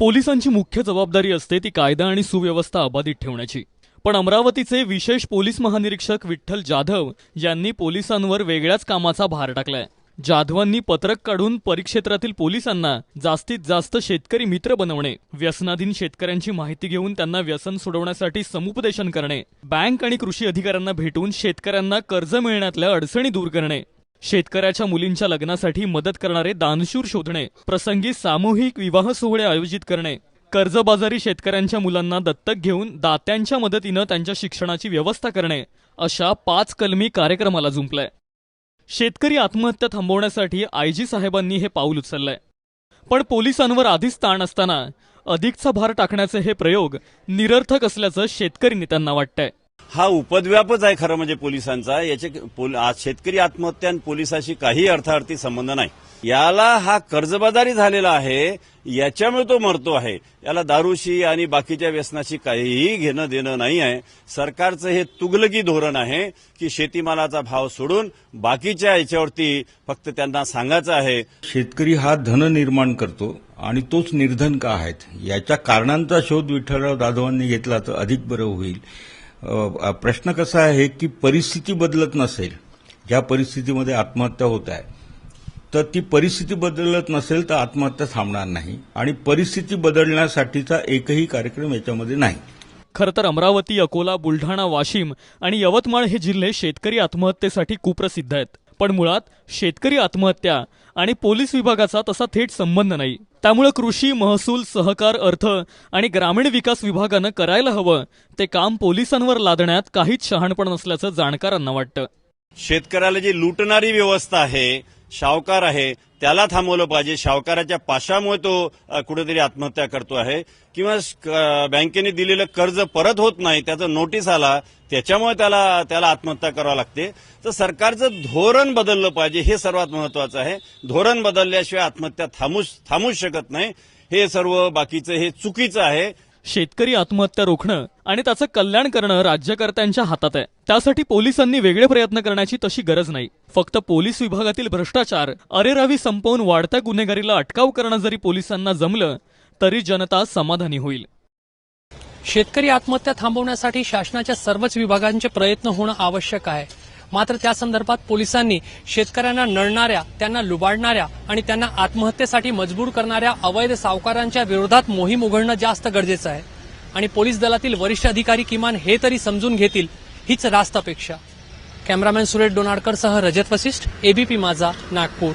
पोलिसांची मुख्य जबाबदारी असते ती कायदा आणि सुव्यवस्था अबाधित ठेवण्याची. पण अमरावतीचे विशेष पोलीस महानिरीक्षक विठ्ठल जाधव यांनी पोलिसांवर वेगळ्याच कामाचा भार टाकलाय. जाधवांनी पत्रक काढून परिक्षेत्रातील पोलिसांना जास्तीत जास्त शेतकरी मित्र बनवणे व्यसनाधीन शेतकऱ्यांची माहिती घेऊन त्यांना व्यसन सोडवण्यासाठी समुपदेशन करणे बँक आणि कृषी अधिकाऱ्यांना भेटून शेतकऱ्यांना कर्ज मिळण्यातल्या अडचणी दूर करणे शेतकऱ्याच्या मुलींच्या लग्नासाठी मदत करणारे दानशूर शोधणे प्रसंगी सामूहिक विवाह सोहळे आयोजित करणे कर्जबाजारी शेतकऱ्यांच्या मुलांना दत्तक घेऊन दात्यांच्या मदतीनं त्यांच्या शिक्षणाची व्यवस्था करणे अशा पाच कलमी कार्यक्रमाला जुंपलाय. शेतकरी आत्महत्या थांबवण्यासाठी आयजी साहेबांनी हे पाऊल उचललंय. पण पोलिसांवर आधीच ताण असताना अधिकचा भार टाकण्याचे हे प्रयोग निरर्थक असल्याचं शेतकरी नेत्यांना वाटतंय. हा उपद्व्यापच आहे खरं म्हणजे पोलिसांचा. याचे पोल- शेतकरी आत्महत्या आणि पोलिसाशी काही अर्थार्थी संबंध नाही. याला हा कर्जबाजारी झालेला आहे याच्यामुळे तो मरतो आहे. याला दारूशी आणि बाकीच्या व्यसनाशी काहीही घेणं देणं नाही आहे. सरकारचं हे तुगलकी धोरण आहे की शेतीमालाचा भाव सोडून बाकीच्या याच्यावरती फक्त त्यांना सांगायचं आहे. शेतकरी हा धन निर्माण करतो आणि तोच निर्धन का आहेत? याच्या कारणांचा शोध विठ्ठलराव जाधवांनी घेतला तर अधिक बरं होईल. प्रश्न कसा आहे की परिस्थिती बदलत नसेल ज्या परिस्थितीमध्ये आत्महत्या होत आहे तर ती परिस्थिती बदलत नसेल तर आत्महत्या थांबणार नाही आणि परिस्थिती बदलण्यासाठीचा एकही कार्यक्रम याच्यामध्ये नाही. खरं तर अमरावती अकोला बुलढाणा वाशिम आणि यवतमाळ हे जिल्हे शेतकरी आत्महत्येसाठी कुप्रसिद्ध आहेत. पण मुळात शेतकरी आत्महत्या आणि पोलीस विभागाचा तसा थेट संबंध नाही. त्यामुळे कृषी महसूल सहकार अर्थ आणि ग्रामीण विकास विभागानं करायला हवं. ते काम पोलिसांवर लादण्यात काहीच शहाणपण नसल्याचं जाणकारांना वाटतं. शेतकऱ्याला जी लुटणारी व्यवस्था आहे शावकार आहे. त्याला थांबवलं पाहिजे. शावकाराच्या पाशामुळे तो कुठेतरी आत्महत्या करतो आहे. किंवा बँकेने दिलेलं कर्ज परत होत नाही त्याचं नोटीस आला त्याच्यामुळे त्याला त्याला आत्महत्या करावं लागते. तर सरकारचं धोरण बदललं पाहिजे हे सर्वात महत्वाचं आहे. धोरण बदलल्याशिवाय आत्महत्या थांबू थांबूच शकत नाही. हे सर्व बाकीचं हे चुकीचं आहे. शेतकरी आत्महत्या रोखणं आणि त्याचं कल्याण करणं राज्यकर्त्यांच्या हातात आहे. त्यासाठी पोलिसांनी वेगळे प्रयत्न करण्याची तशी गरज नाही. फक्त पोलीस विभागातील भ्रष्टाचार अरेरावी संपवून वाढत्या गुन्हेगारीला अटकाव करणं जरी पोलिसांना जमलं तरी जनता समाधानी होईल. शेतकरी आत्महत्या थांबवण्यासाठी शासनाच्या सर्वच विभागांचे प्रयत्न होणं आवश्यक आहे. मात्र त्या संदर्भात पोलिसांनी शेतकऱ्यांना नळणाऱ्या त्यांना लुबाडणाऱ्या आणि त्यांना आत्महत्येसाठी मजबूर करणाऱ्या अवैध सावकारांच्या विरोधात मोहीम उघडणं जास्त गरजेचं आहे. आणि पोलीस दलातील वरिष्ठ अधिकारी किमान हे तरी समजून घेतील हीच रास्त अपेक्षा. कॅमेरामॅन सुरेश डोनाडकरसह रजत वसिष्ठ एबीपी माझा नागपूर.